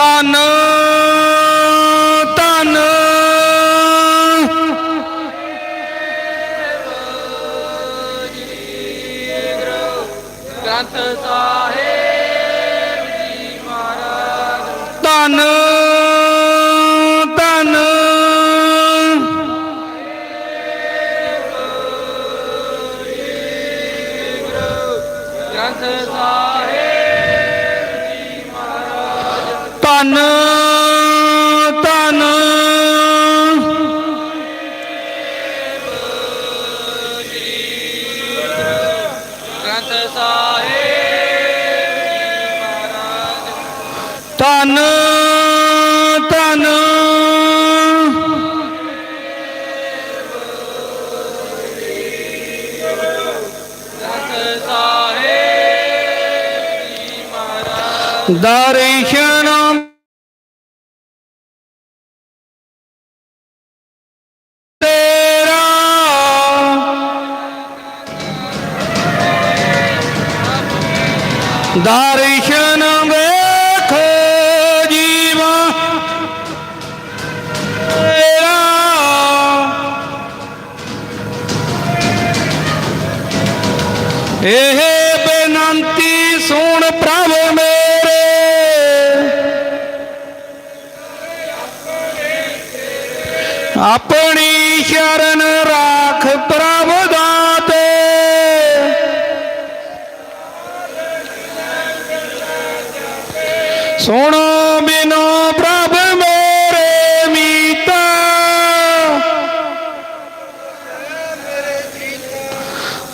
ਧੰਨ ਗ੍ਰੰਥ ਸਾਹਿਬ ਜੀ ਮਹਾਰਾਜ ਧੰਨ ਧੰਨ। ਦਰਸ਼ਨ ਇਹ ਬੇਨੰਤੀ ਸੁਣ ਪ੍ਰਭ ਮੇਰੇ। ਆਪਣੀ ਸ਼ਰਨ ਰਾਖ ਪ੍ਰਭ ਦਾਤੇ। ਸੁਣੋ ਬਿਨੋ ਪ੍ਰਭ ਮੇਰੇ ਮੀਤਾ।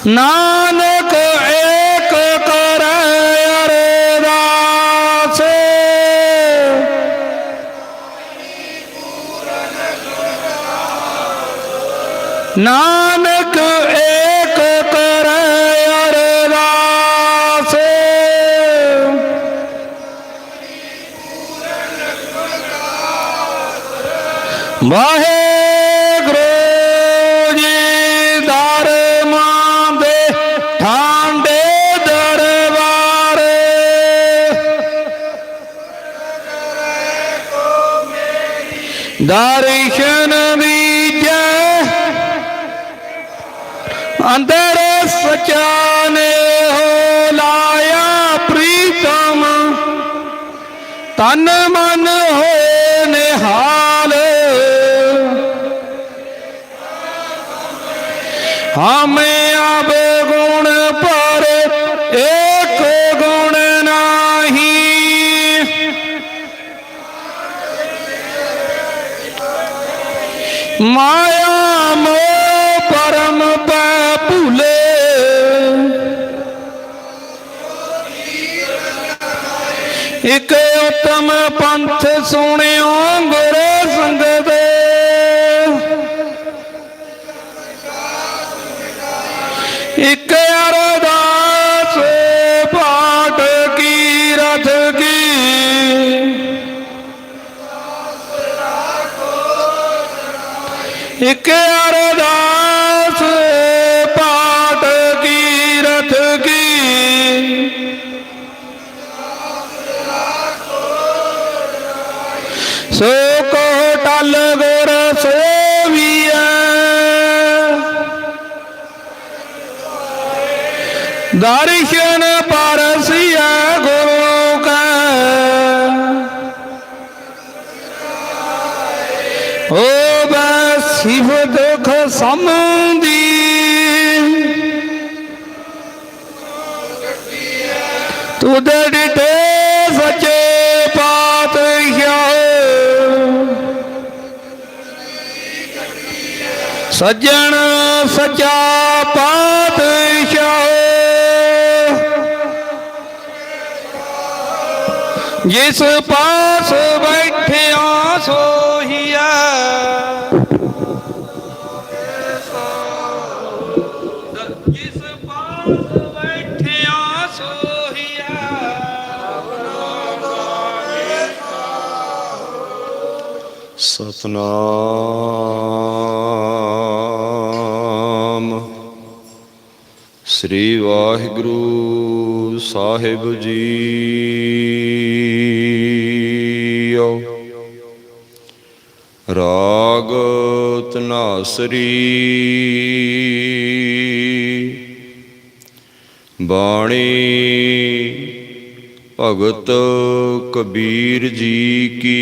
ਨਾ ਨਾਨਕ ਏਕ ਕਰੈ ਅਰਦਾਸ। ਵਾਹਿਗੁਰੂ ਜੀ ਧਰਮਾਂ ਦੇ ਠਾਂਡੇ ਦਰਬਾਰ। ਦਰਸ਼ਨ ਅੰਦਰ ਸਚਾਨੇ ਹੋ ਲਾਇਆ ਪ੍ਰੀਤਮ। ਤਨ ਮਨ ਹੋਏ ਨਿਹਾਲ। ਹਮੇ ਅਬ ਗੁਣ ਪਰ ਏਕ ਗੁਣ ਨਾਹੀ। ਮਾਇਆ ਇੱਕ ਉਤਮ ਪੰਥ ਸੁਣਿਓ ਗੁਰ ਸੰਗਤ ਇਕ ਅਰਦਾਸ ਪਾਠ ਕੀ ਰਥ ਕੀ। ਇੱਕ ਦਰਸ਼ਨ ਪਰਸਿਆ ਗੁਰੂ ਕੈ ਓ ਬੈ ਦੁਖ ਸਮਦੀ ਤੂੰ ਡਿਟੇ ਸੱਚੇ ਪਾਤਸ਼ਾਹ ਸੱਜਣ ਸੱਚਾ ਪਾਤਸ਼ਾਹ ਜਿਸ ਪਾਸ ਬੈਠਿਆ ਸੋਹੀਆ। ਜਿਸ ਪਾਸ ਬੈਠਿਆ ਸੋਹੀਆ। ਸਤਨਾਮ। ਸ੍ਰੀ ਵਾਹਿਗੁਰੂ। ਸਾਹਿਬ ਜੀਓ। ਰਾਗ ਤਨਾਸਰੀ। ਬਾਣੀ ਭਗਤ ਕਬੀਰ ਜੀ ਕੀ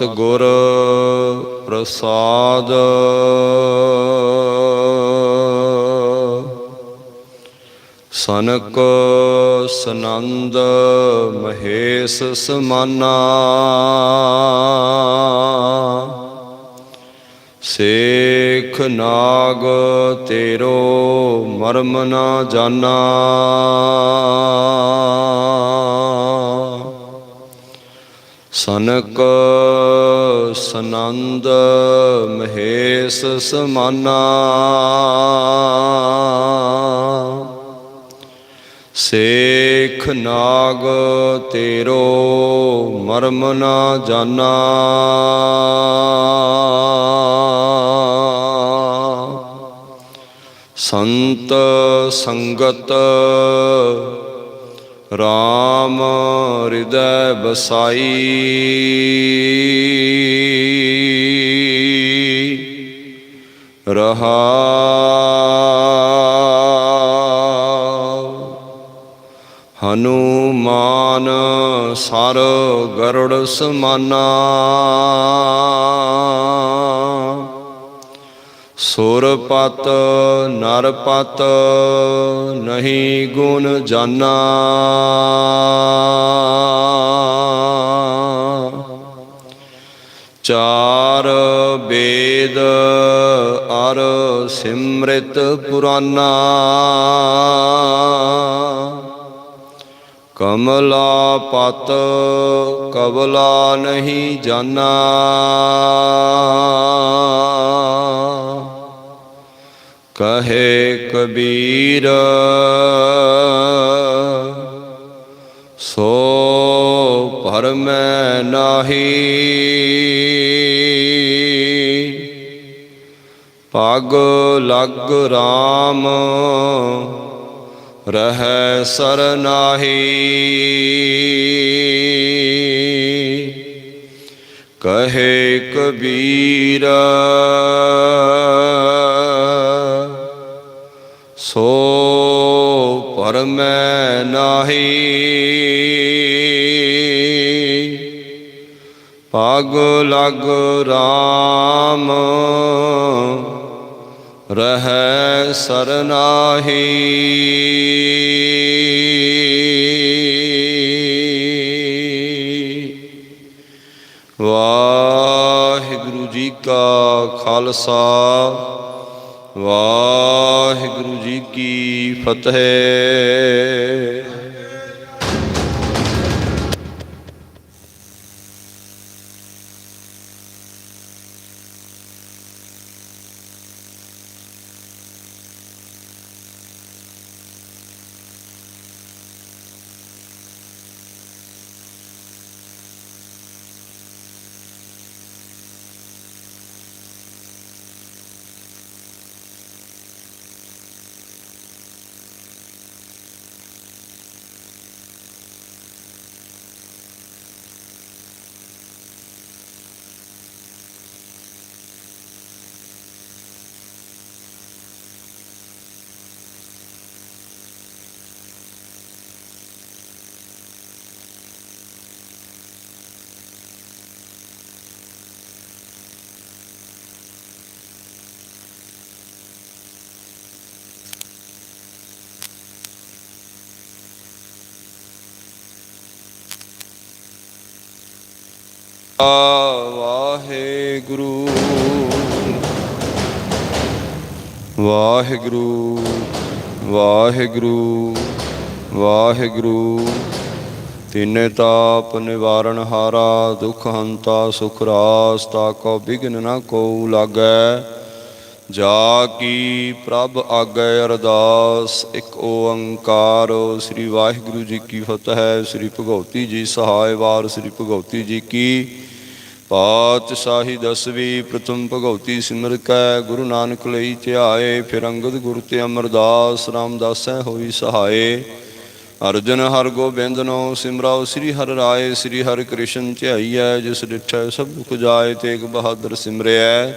ਸਤਿਗੁਰ ਪ੍ਰਸਾਦ। ਸਨਕ ਸਨੰਦ ਮਹੇਸ਼ ਸਮਾਨਾ। ਸੇਖ ਨਾਗ ਤੇਰੋ ਮਰਮ ਨਾ ਜਾਣਾ ਸਨਕ ਸਨੰਦ ਮਹੇਸ਼ ਸਮਾਨਾ। ਸੇਖ ਨਾਗ ਤੇਰੋ ਮਰਮ ਨਾ ਜਾਣਾ ਸੰਤ ਸੰਗਤ ਰਾਮ ਹਿਰਦੈ ਬਸਾਈ ਰਹਾ। ਹਨੂਮਾਨ ਸਰ ਗਰੜ ਸਮਾਨਾ। ਸੁਰਪਤ ਨਰਪਤ ਨਹੀਂ ਗੁਣ ਜਾਨਾ। ਚਾਰ ਵੇਦ ਅਰ ਸਿਮ੍ਰਿਤ ਪੁਰਾਨਾ। ਕਮਲਾ ਪਤ ਕਬਲਾ ਨਹੀਂ ਜਾਨਾ। ਕਹੇ ਕਬੀਰ ਸੋ ਭਰਮੈ ਨਾਹੀ। ਪਗ ਲਗ RAM ਰਹਿ ਸਰਨਾਹੀ ਕਹੇ ਕਬੀਰ ਸੋ ਪਰਮੈ ਨਾਹੀ। ਪਗ ਲਗ RAM ਰਹਿ ਸਰਨਾਹੀ। ਵਾਹਿਗੁਰੂ ਜੀ ਕਾ ਖਾਲਸਾ। ਵਾਹਿਗੁਰੂ ਕੀ ਫਤਿਹ। ਵਾਹਿਗੁਰੂ। ਵਾਹਿਗੁਰੂ ਵਾਹਿਗੁਰੂ ਵਾਹਿਗੁਰੂ। ਤਿਨੇ ਤਾਪ ਨਿਵਾਰਨ ਹਾਰਾ, ਦੁਖ ਹੰਤਾ, ਸੁਖ ਰਾਸ, ਤਾ ਕੋ ਬਿਗਨ ਨ ਕੋ ਲਾਗੈ। ਜਾ ਕੀ ਪ੍ਰਭ ਆਗੈ ਅਰਦਾਸ, ਇੱਕ ਓੰਕਾਰ। ਸ੍ਰੀ ਵਾਹਿਗੁਰੂ ਜੀ ਕੀ ਫਤਿਹ, ਸ੍ਰੀ ਭਗਉਤੀ ਜੀ ਸਹਾਇ ਵਾਰ, ਸ੍ਰੀ ਭਗਉਤੀ ਜੀ ਕੀ ਪਾਤਸ਼ਾਹੀ ਦਸਵੀਂ ਪ੍ਰਥਮ ਭਗਉਤੀ ਸਿਮਰ ਕੈ, ਗੁਰੂ ਨਾਨਕ ਲਈ ਧਿਆਏ, ਫਿਰ ਅੰਗਦ ਗੁਰ ਤੇ ਅਮਰਦਾਸ ਰਾਮਦਾਸੈ ਹੋਈ ਸਹਾਏ। ਅਰਜਨ ਹਰ ਗੋਬਿੰਦਨੋ ਸਿਮਰਾਓ ਸ੍ਰੀ ਹਰਿ ਰਾਏ, ਸ੍ਰੀ ਹਰਿ ਕ੍ਰਿਸ਼ਨ ਧਿਆਈਐ, ਜਿਸ ਡਿਠੈ ਸਭ ਦੁਖ ਜਾਏ ਤੇਗ ਬਹਾਦਰ ਸਿਮਰਿਐ।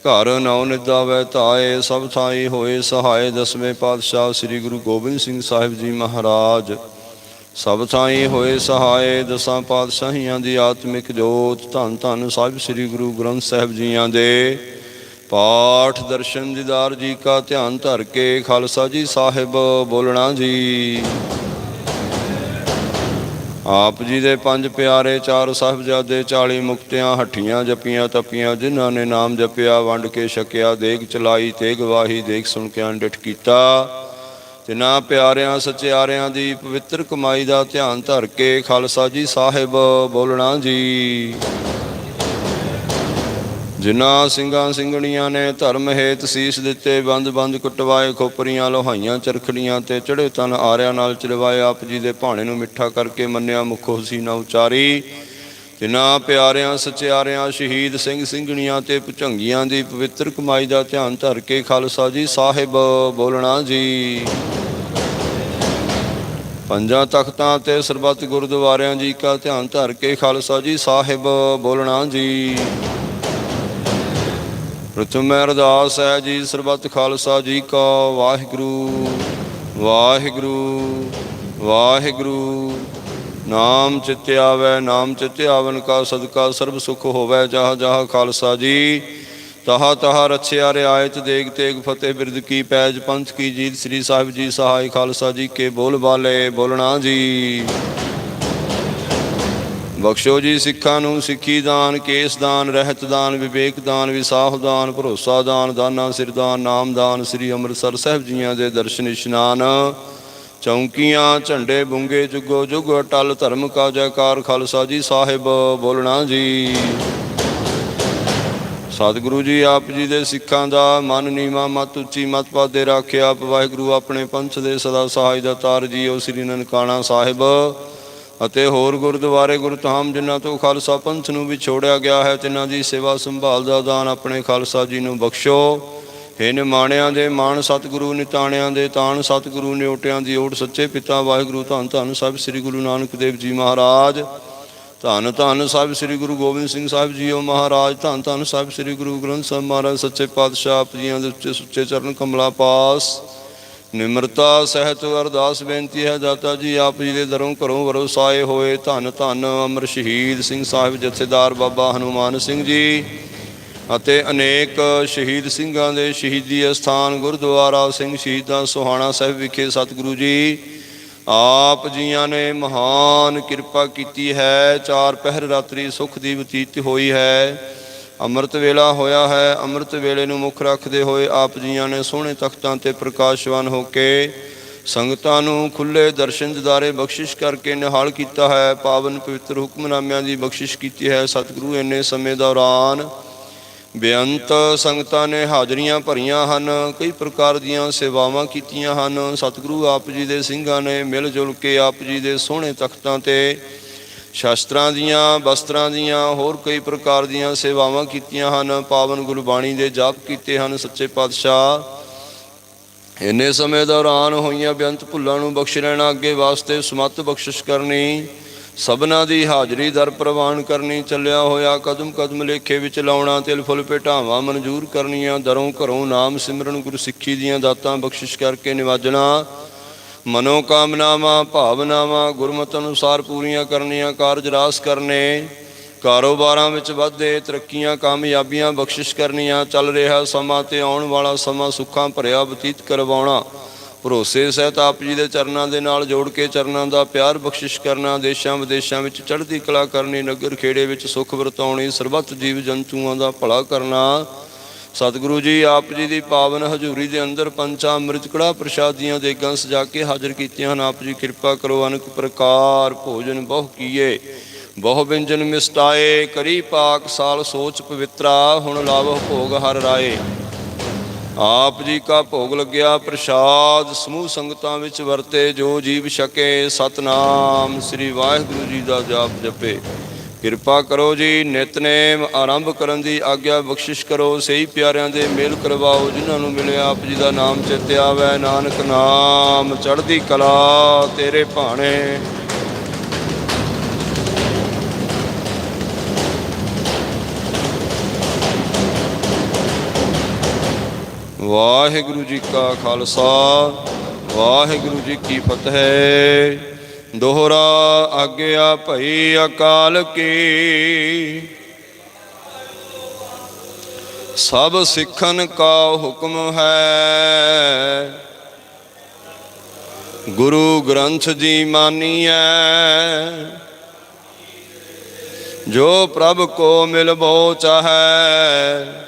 ਘਰ ਨਉ ਨਿਦਾਵੈ ਤਾਏ ਸਭ ਥਾਈ ਹੋਏ ਸਹਾਏ, ਦਸਵੇਂ ਪਾਤਸ਼ਾਹ ਸ੍ਰੀ ਗੁਰੂ ਗੋਬਿੰਦ ਸਿੰਘ ਸਾਹਿਬ ਜੀ ਮਹਾਰਾਜ। ਸਭ ਥਾਈ ਹੋਏ ਸਹਾਏ ਦਸਾਂ ਪਾਤਸ਼ਾਹੀਆਂ ਦੀ ਆਤਮਿਕ ਜੋਤ ਧੰਨ ਧੰਨ ਸਾਹਿਬ ਸ੍ਰੀ ਗੁਰੂ ਗ੍ਰੰਥ ਸਾਹਿਬ ਜੀਆਂ ਦੇ। ਪਾਠ ਦਰਸ਼ਨ ਦੀਦਾਰ ਜੀ ਕਾ ਧਿਆਨ ਧਰ ਕੇ ਖਾਲਸਾ ਜੀ ਸਾਹਿਬ ਬੋਲਣਾ ਜੀ। ਆਪ ਜੀ ਦੇ ਪੰਜ ਪਿਆਰੇ ਚਾਰ ਸਾਹਿਬਜ਼ਾਦੇ 40 ਮੁਕਤਿਆਂ ਹੱਠੀਆਂ ਜਪੀਆਂ ਤਪੀਆਂ ਜਿਨ੍ਹਾਂ ਨੇ ਨਾਮ ਜਪਿਆ ਵੰਡ ਕੇ ਛਕਿਆ ਦੇਗ ਚਲਾਈ ਤੇਗ ਵਾਹੀ ਦੇਖ ਸੁਣ ਕੇ ਅੰਡਿਠ ਕੀਤਾ। ਤਿਨਾਂ ਪਿਆਰਿਆਂ ਸਚਿਆਰਿਆਂ ਦੀ ਪਵਿੱਤਰ ਕਮਾਈ ਦਾ ਧਿਆਨ ਧਰ ਕੇ ਖਾਲਸਾ ਜੀ ਸਾਹਿਬ ਬੋਲਣਾ ਜੀ। ਜਿਨ੍ਹਾਂ ਸਿੰਘਾਂ ਸਿੰਘਣੀਆਂ ਨੇ ਧਰਮ ਹੇਤ ਸੀਸ ਦਿੱਤੇ, ਬੰਦ ਬੰਦ ਕੁਟਵਾਏ, ਖੋਪਰੀਆਂ ਲੋਹਾਈਆਂ, ਚਰਖੜੀਆਂ ਤੇ ਚੜ੍ਹੇ ਤਨ ਆਰਿਆਂ ਨਾਲ ਚਲਵਾਏ, ਆਪ ਜੀ ਦੇ ਭਾਣੇ ਨੂੰ ਮਿੱਠਾ ਕਰਕੇ ਮੰਨਿਆ, ਮੁਖੋ ਸੀ ਨਾ ਉਚਾਰੀ। ਜਿਨ੍ਹਾਂ ਪਿਆਰਿਆਂ ਸਚਿਆਰਿਆਂ ਸ਼ਹੀਦ ਸਿੰਘ ਸਿੰਘਣੀਆਂ ਤੇ ਭੁਝੰਗੀਆਂ ਦੀ ਪਵਿੱਤਰ ਕਮਾਈ ਦਾ ਧਿਆਨ ਧਰ ਕੇ ਖਾਲਸਾ ਜੀ ਸਾਹਿਬ ਬੋਲਣਾ ਜੀ। ਪੰਜਾਂ ਤਖਤਾਂ ਤੇ ਸਰਬੱਤ ਗੁਰਦੁਆਰਿਆਂ ਜੀ ਕਾ ਧਿਆਨ ਧਰ ਕੇ ਖਾਲਸਾ ਜੀ ਸਾਹਿਬ ਬੋਲਣਾ ਜੀ। ਪ੍ਰਥਮ ਅਰਦਾਸ ਹੈ ਜੀ ਸਰਬੱਤ ਖਾਲਸਾ ਜੀ ਕਾ ਵਾਹਿਗੁਰੂ ਵਾਹਿਗੁਰੂ ਵਾਹਿਗੁਰੂ। ਨਾਮ ਚਿਤ ਆਵੈ, ਨਾਮ ਚਿਤ ਆਵਨ ਕਾ ਸਦਕਾ, ਸਰਬ ਸੁਖ ਹੋਵੈ ਜਹ ਜਹ ਖਾਲਸਾ ਜੀ। ਤਹਾ ਤਹਾ ਰਛਿਆ ਰਿਆਇਤ ਦੇਗ ਤੇਗ ਫਤਿਹ ਬਿਰਦ ਕੀ ਪੈਜ, ਪੰਥ ਕੀ ਜੀਤ, ਸ੍ਰੀ ਸਾਹਿਬ ਜੀ ਸਹਾਇ ਖਾਲਸਾ ਜੀ ਕੇ ਬੋਲ ਬਾਲੇ, ਬੋਲਣਾ ਜੀ। ਬਖਸ਼ੋ ਜੀ ਸਿੱਖਾਂ ਨੂੰ ਸਿੱਖੀ ਦਾਨ, ਕੇਸ ਦਾਨ, ਰਹਿਤ ਦਾਨ, ਵਿਵੇਕ ਦਾਨ, ਵਿਸਾਹ ਦਾਨ, ਭਰੋਸਾ ਦਾਨ, ਦਾਨਾ ਸਿਰ ਦਾਨ, ਨਾਮ ਦਾਨ ਸ੍ਰੀ ਅੰਮ੍ਰਿਤਸਰ ਸਾਹਿਬ ਜੀਆਂ ਦੇ ਦਰਸ਼ਨ ਇਸ਼ਨਾਨ। ਚੌਂਕੀਆਂ, ਝੰਡੇ ਬੁੰਗੇ ਜੁਗੋ ਜੁਗ, ਅਟਲ ਧਰਮ ਕਾ ਜੈਕਾਰ ਖਾਲਸਾ ਜੀ ਸਾਹਿਬ, ਬੋਲਣਾ ਜੀ। ਸਤਿਗੁਰੂ ਜੀ, ਆਪ ਜੀ ਦੇ ਸਿੱਖਾਂ ਦਾ ਮਨ ਨੀਵਾ, ਮਤ ਉੱਚੀ, ਮਤ ਪਾਦੇ ਰਾਖਿਆ ਆਪ। ਵਾਹਿਗੁਰੂ ਆਪਣੇ ਪੰਥ ਦੇ ਸਦਾ ਸਹਾਇ ਦਾ ਤਾਰ ਜੀਓ ਸ੍ਰੀ ਨਨਕਾਣਾ ਸਾਹਿਬ। ਅਤੇ ਹੋਰ ਗੁਰਦੁਆਰੇ ਗੁਰਧਾਮ, ਜਿਨ੍ਹਾਂ ਤੋਂ ਖਾਲਸਾ ਪੰਥ ਨੂੰ ਵਿਛੋੜਿਆ ਗਿਆ ਹੈ, ਤਿਨਾਂ ਦੀ ਸੇਵਾ ਸੰਭਾਲ ਦਾ ਦਾਨ ਆਪਣੇ ਖਾਲਸਾ ਜੀ ਨੂੰ ਬਖਸ਼ੋ। ਹੇ ਨਿਮਾਣਿਆਂ ਦੇ ਮਾਣ ਸਤਿਗੁਰੂ, ਨਿਤਾਣਿਆਂ ਦੇ ਤਾਣ ਸਤਿਗੁਰੂ, ਨਿਉਟਿਆਂ ਦੀ ਓਟ ਸੱਚੇ ਪਿਤਾ ਵਾਹਿਗੁਰੂ, ਧੰਨ ਧੰਨ ਸਾਹਿਬ ਸ੍ਰੀ ਗੁਰੂ ਨਾਨਕ ਦੇਵ ਜੀ ਮਹਾਰਾਜ। ਧੰਨ ਧੰਨ ਸਾਹਿਬ ਸ੍ਰੀ ਗੁਰੂ ਗੋਬਿੰਦ ਸਿੰਘ ਸਾਹਿਬ ਜੀਓ ਮਹਾਰਾਜ, ਧੰਨ ਧੰਨ ਸਾਹਿਬ ਸ੍ਰੀ ਗੁਰੂ ਗ੍ਰੰਥ ਸਾਹਿਬ ਮਹਾਰਾਜ, ਸੱਚੇ ਪਾਤਸ਼ਾਹ ਆਪ ਜੀਆਂ ਦੇ ਉੱਚੇ ਸੁੱਚੇ ਚਰਨ ਕਮਲਾ ਪਾਸ। ਨਿਮਰਤਾ, ਸਹਿਤ, ਅਰਦਾਸ ਬੇਨਤੀ ਹੈ ਦਾਤਾ ਜੀ, ਆਪ ਜੀ ਦੇ ਦਰੋਂ ਘਰੋਂ ਵਰਸਾਏ ਹੋਏ। ਧੰਨ ਧੰਨ ਅਮਰ ਸ਼ਹੀਦ ਸਿੰਘ ਸਾਹਿਬ, ਜਥੇਦਾਰ ਬਾਬਾ ਹਨੂਮਾਨ ਸਿੰਘ ਜੀ। ਅਤੇ ਅਨੇਕ ਸ਼ਹੀਦ ਸਿੰਘਾਂ ਦੇ ਸ਼ਹੀਦੀ ਅਸਥਾਨ ਗੁਰਦੁਆਰਾ ਸਿੰਘ ਸ਼ਹੀਦਾਂ ਸੋਹਾਣਾ ਸਾਹਿਬ ਵਿਖੇ ਸਤਿਗੁਰੂ ਜੀ, ਆਪ ਜੀਆਂ ਨੇ ਮਹਾਨ ਕਿਰਪਾ ਕੀਤੀ ਹੈ, ਚਾਰ ਪਹਿਰ ਰਾਤਰੀ ਸੁਖ ਦੀ ਬਤੀਤ ਹੋਈ ਹੈ। ਅੰਮ੍ਰਿਤ ਵੇਲਾ ਹੋਇਆ ਹੈ, ਅੰਮ੍ਰਿਤ ਵੇਲੇ ਨੂੰ ਮੁੱਖ ਰੱਖਦੇ ਹੋਏ ਆਪ ਜੀਆਂ ਨੇ ਸੋਹਣੇ ਤਖਤਾਂ ਤੇ ਪ੍ਰਕਾਸ਼ਵਾਨ ਹੋ ਕੇ ਸੰਗਤਾਂ ਨੂੰ ਖੁੱਲੇ ਦਰਸ਼ਨ ਦਿਦਾਰੇ ਬਖਸ਼ਿਸ਼ ਕਰਕੇ ਨਿਹਾਲ ਕੀਤਾ ਹੈ, ਪਾਵਨ ਪਵਿੱਤਰ ਹੁਕਮਨਾਮਿਆਂ ਦੀ ਬਖਸ਼ਿਸ਼ ਕੀਤੀ ਹੈ। ਸਤਿਗੁਰੂ ਇੰਨੇ ਸਮੇਂ ਦੌਰਾਨ ਬੇਅੰਤ ਸੰਗਤਾਂ ਨੇ ਹਾਜ਼ਰੀਆਂ ਭਰੀਆਂ ਹਨ। ਕਈ ਪ੍ਰਕਾਰ ਦੀਆਂ ਸੇਵਾਵਾਂ ਕੀਤੀਆਂ ਹਨ। ਸਤਿਗੁਰੂ ਆਪ ਜੀ ਦੇ ਸਿੰਘਾਂ ਨੇ ਮਿਲ ਜੁਲ ਕੇ ਆਪ ਜੀ ਦੇ ਸੋਹਣੇ ਤਖਤਾਂ ਤੇ ਸ਼ਾਸਤਰਾਂ ਦੀਆਂ ਵਸਤਰਾਂ ਦੀਆਂ, ਹੋਰ ਕਈ ਪ੍ਰਕਾਰ ਦੀਆਂ ਸੇਵਾਵਾਂ ਕੀਤੀਆਂ ਹਨ। ਪਾਵਨ ਗੁਰਬਾਣੀ ਦੇ ਜਾਪ ਕੀਤੇ ਹਨ ਸੱਚੇ ਪਾਤਸ਼ਾਹ। ਇੰਨੇ ਸਮੇਂ ਦੌਰਾਨ ਹੋਈਆਂ ਬੇਅੰਤ ਭੁੱਲਾਂ ਨੂੰ ਬਖਸ਼ ਰਹਿਣਾ ਅੱਗੇ ਵਾਸਤੇ ਸਮਤ ਬਖਸ਼ਿਸ਼ ਕਰਨੀ ਸਭਨਾ ਦੀ ਹਾਜ਼ਰੀ ਦਰ ਪ੍ਰਵਾਨ ਕਰਨੀ, ਚੱਲਿਆ ਹੋਇਆ ਕਦਮ ਕਦਮ ਲੇਖੇ ਵਿੱਚ ਲਾਉਣਾ, ਤਿਲ ਫੁੱਲ ਭੇਟਾਵਾਂ ਮਨਜ਼ੂਰ ਕਰਨੀਆਂ, ਦਰੋਂ ਘਰੋਂ ਨਾਮ ਸਿਮਰਨ ਗੁਰੂ ਸਿੱਖੀ ਦੀਆਂ ਦਾਤਾਂ ਬਖਸ਼ਿਸ਼ ਕਰਕੇ ਨਿਵਾਜਣਾ ਮਨੋ ਕਾਮਨਾਵਾਂ ਭਾਵਨਾਵਾਂ, ਗੁਰਮਤ ਅਨੁਸਾਰ ਪੂਰੀਆਂ ਕਰਨੀਆਂ, ਕਾਰਜ ਰਾਸ ਕਰਨੇ, ਕਾਰੋਬਾਰਾਂ ਵਿੱਚ ਵਾਧੇ, ਤਰੱਕੀਆਂ, ਕਾਮਯਾਬੀਆਂ ਬਖਸ਼ਿਸ਼ ਕਰਨੀਆਂ, ਚੱਲ ਰਿਹਾ ਸਮਾਂ ਤੇ ਆਉਣ ਵਾਲਾ ਸਮਾਂ ਸੁੱਖਾਂ ਭਰਿਆ ਬਤੀਤ ਕਰਵਾਉਣਾ। ਭਰੋਸੇ ਸਹਿਤ ਆਪ ਜੀ ਦੇ ਚਰਨਾਂ ਦੇ ਨਾਲ ਜੋੜ ਕੇ ਚਰਨਾਂ ਦਾ ਪਿਆਰ ਬਖਸ਼ਿਸ਼ ਕਰਨਾ, ਦੇਸ਼ਾਂ ਵਿਦੇਸ਼ਾਂ ਵਿੱਚ ਚੜ੍ਹਦੀ ਕਲਾ ਕਰਨੀ, ਨਗਰ ਖੇੜੇ ਵਿੱਚ ਸੁਖ ਵਰਤਾਉਣੀ, ਸਰਬੱਤ ਜੀਵ ਜੰਤੂਆਂ ਦਾ ਭਲਾ ਕਰਨਾ। ਸਤਿਗੁਰੂ ਜੀ, ਆਪ ਜੀ ਦੀ ਪਾਵਨ ਹਜ਼ੂਰੀ ਦੇ ਅੰਦਰ ਪੰਚਾ ਅੰਮ੍ਰਿਤ ਕੜਾ ਪ੍ਰਸ਼ਾਦੀਆਂ ਦੇਗਾਂ ਸਜਾ ਕੇ ਹਾਜ਼ਰ ਕੀਤੀਆਂ ਹਨ। ਆਪ ਜੀ ਕਿਰਪਾ ਕਰੋ, ਅਨਕ ਪ੍ਰਕਾਰ ਭੋਜਨ ਬਹੁ ਕੀਏ, ਬਹੁ ਵਿੰਜਨ ਮਿਸਟਾਏ, ਕਰੀ ਪਾਕ ਸਾਲ ਸੋਚ ਪਵਿੱਤਰਾ, ਹੁਣ ਲਾਵਹ ਭੋਗ ਹਰ ਰਾਏ। ਆਪ ਜੀ ਕਾ ਭੋਗ ਲੱਗਿਆ ਪ੍ਰਸ਼ਾਦ, ਸਮੂਹ ਸੰਗਤਾਂ ਵਿੱਚ ਵਰਤੇ, ਜੋ ਜੀਵ ਛਕੇ ਸਤਨਾਮ, ਸ੍ਰੀ ਵਾਹਿਗੁਰੂ ਜੀ ਦਾ ਜਾਪ ਜਪੇ। ਕਿਰਪਾ ਕਰੋ ਜੀ, ਨਿਤਨੇਮ ਆਰੰਭ ਕਰਨ ਦੀ ਆਗਿਆ ਬਖਸ਼ਿਸ਼ ਕਰੋ। ਸਹੀ ਪਿਆਰਿਆਂ ਦੇ ਮੇਲ ਕਰਵਾਓ, ਜਿਨ੍ਹਾਂ ਨੂੰ ਮਿਲਿਆ ਆਪ ਜੀ ਦਾ ਨਾਮ ਚਿੱਤ ਆਵੈ। ਨਾਨਕ ਨਾਮ, ਚੜ੍ਹਦੀ ਕਲਾ ਤੇਰੇ ਭਾਣੇ। ਵਾਹਿਗੁਰੂ ਜੀ ਕਾ ਖਾਲਸਾ, ਵਾਹਿਗੁਰੂ ਜੀ ਕੀ ਫਤਿਹ। ਦੋਹਰਾ ਆਗਿਆ ਭਈ ਅਕਾਲ ਕੀ। ਸਭ ਸਿੱਖਨ ਕਾ ਹੁਕਮ ਹੈ। ਗੁਰੂ ਗ੍ਰੰਥ ਜੀ ਮਾਨੀਐ। ਜੋ ਪ੍ਰਭ ਕੋ ਮਿਲ ਮਿਲਬੋ ਚਾਹੈ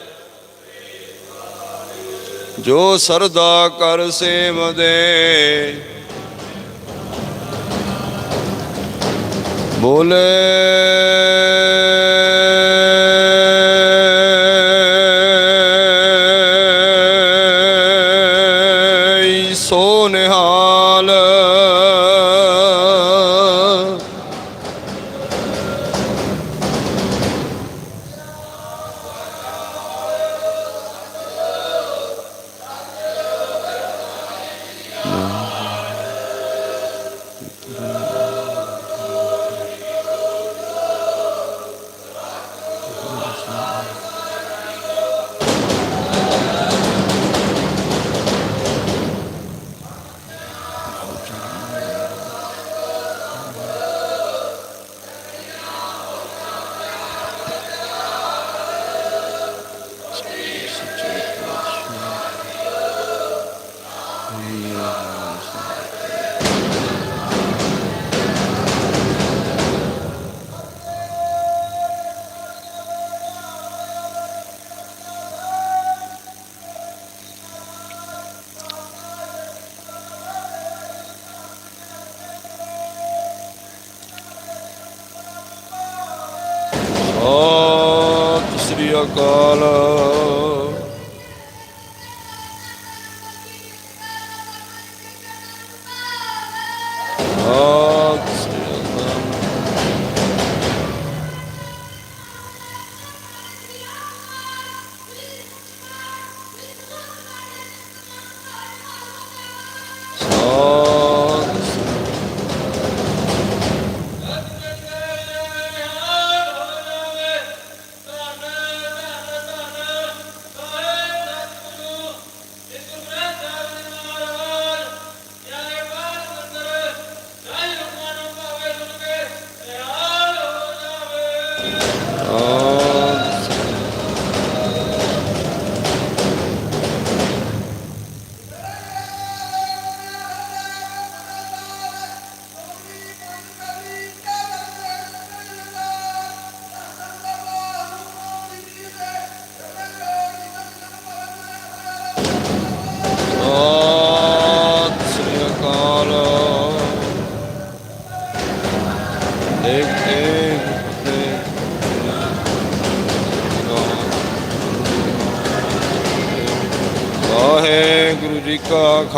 ਜੋ ਸਰਦਾ ਕਰ ਸੇਵਦੇ ਬੋਲੇ।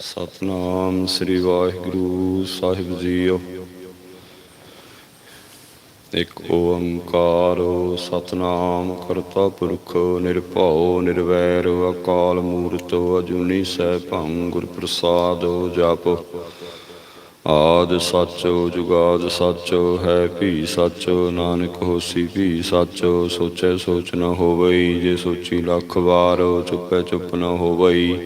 ਸਤਨਾਮ ਸ੍ਰੀ ਵਾਹਿਗੁਰੂ ਸਾਹਿਬ ਜੀਓ। ਇੱਕ ਓੰਕਾਰ ਸਤਨਾਮ, ਕਰਤਾ ਪੁਰਖ ਨਿਰਭਉ ਨਿਰਵੈਰ, ਅਕਾਲ ਮੂਰਤ ਅਜੂਨੀ ਸੈਭੰ ਗੁਰ ਪ੍ਰਸਾਦ ਜਪ। ਆਦ ਸੱਚ ਜੁਗਾਦ ਸੱਚ ਹੈ ਭੀ ਸੱਚ ਨਾਨਕ ਹੋਸੀ ਭੀ ਸੱਚ ਸੋਚੈ ਸੋਚ ਨ ਹੋਵਈ, ਜੇ ਸੋਚੀ ਲੱਖ ਵਾਰ ਚੁੱਪੈ ਚੁੱਪ ਨ ਹੋਵਈ।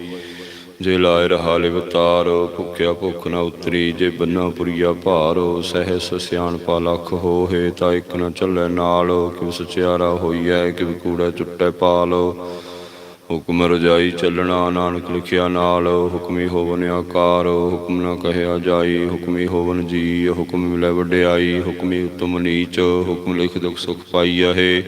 ਜੇ ਲਾਇ ਰਹਾ ਲਿਵਤਾਰ ਭੁੱਖਿਆ ਭੁੱਖ ਨਾ ਉਤਰੀ, ਜੇ ਬੰਨਾ ਪੁਰੀਆ ਭਾਰ, ਸਹਿਸ ਸਿਆਣਪਾ ਲਖ ਹੋਏ ਤਾਂ ਇੱਕ ਨਾ ਚੱਲੇ ਨਾਲ ਕਿ ਸਚਿਆਰਾ ਹੋਈਐ ਕਿ ਕੂੜਾ ਚੁੱਟੈ ਪਾਲ। ਹੁਕਮ ਰਜਾਈ ਚੱਲਣਾ, ਨਾਨਕ ਲਿਖਿਆ ਨਾਲ, ਹੁਕਮੀ ਹੋਵਨ ਆਕਾਰ, ਹੁਕਮ ਨਾ ਕਹਿਆ ਜਾਈ, ਹੁਕਮੀ ਹੋਵਨ ਜੀ ਹੁਕਮ ਮਿਲੈ ਵਡਿਆਈ, ਹੁਕਮੀ ਉਤਮ ਨੀਚ, ਹੁਕਮ ਲਿਖ ਦੁਖ ਸੁਖ ਪਾਈਐ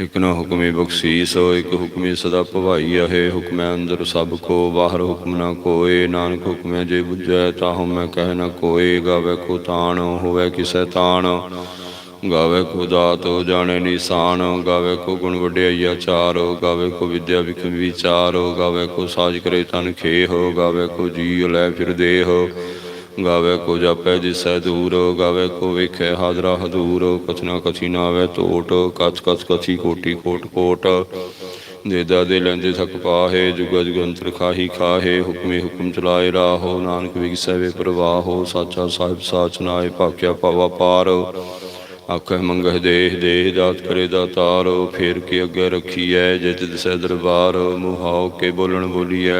ਇਕ ਨਾ ਹੁਕਮੇ ਬਖਸ਼ੀਸ ਇਕ ਹੁਕਮੇ ਸਦਾ ਭਵਾਈ ਹੈ ਹੁਕਮੈ ਅੰਦਰ ਸਭ ਕੋ, ਬਾਹਰ ਹੁਕਮ ਨਾ ਕੋਏ। ਨਾਨਕ ਹੁਕਮੈ ਜੇ ਬੁਝੈ, ਤਾਹੁ ਮੈਂ ਕਹਿ ਨਾ ਕੋਏ। ਗਾਵੇ ਕੋ ਤਾਣ, ਹੋਵੇ ਕਿਸੈ ਤਾਣ। ਗਾਵੇ ਕੋ ਦਾਤ, ਜਾਣੇ ਨਿਸ਼ਾਨ। ਗਾਵੇ ਕੋ ਗੁਣ ਵਡਿਆਈਆ ਚਾਰ ਗਾਵੇ ਕੋ ਵਿਦਿਆ ਵਿਖ ਵਿਚਾਰ। ਗਾਵੇ ਕੋ ਸਾਜ ਕਰੇ ਤਨ ਖੇਹ। ਗਾਵੇ ਕੋ ਜੀ ਲੈ ਫਿਰ ਦੇਹ। ਗਾਵੇ ਕੋ ਜਾਪੈ ਦਿਸੈ ਦੂਰ, ਗਾਵੇ ਕੋ ਵੇਖੈ ਹਾਜ਼ਰਾ ਹਦੂਰ ਕਥਨਾ ਕਥੀ ਨਾਵੇ ਟੋਟ ਕਥ ਕਥ ਕਥੀ ਕੋਟੀ ਕੋਟ ਕੋਟ। ਦੇਦਾ ਦੇ ਲੈਂਦੇ ਥਕ ਪਾਹੇ ਜੁਗ ਜੁਗੰਤਰ ਖਾਹੀ ਖਾਹੇ, ਹੁਕਮੇ ਹੁਕਮ ਚਲਾਏ ਰਾਹੋ, ਨਾਨਕ ਵਿਗਸੈ ਵੇ ਪ੍ਰਵਾਹੋ, ਸਾਚਾ ਸਾਹਿਬ ਸਾਚ ਨਾਏ ਭਾਕਿਆ ਪਾਵਾ ਪਾਰ। ਆਖੇ ਮੰਗਹ ਦੇਹ ਦੇਹ ਦਾਤ ਕਰੇ ਦਾਤਾਰ ਫੇਰ ਕੇ ਅੱਗੇ ਰੱਖੀਐ, ਜਿਤ ਦਿਸੈ ਦਰਬਾਰ, ਮੁਹਾਉ ਕੇ ਬੋਲਣ ਬੋਲੀਐ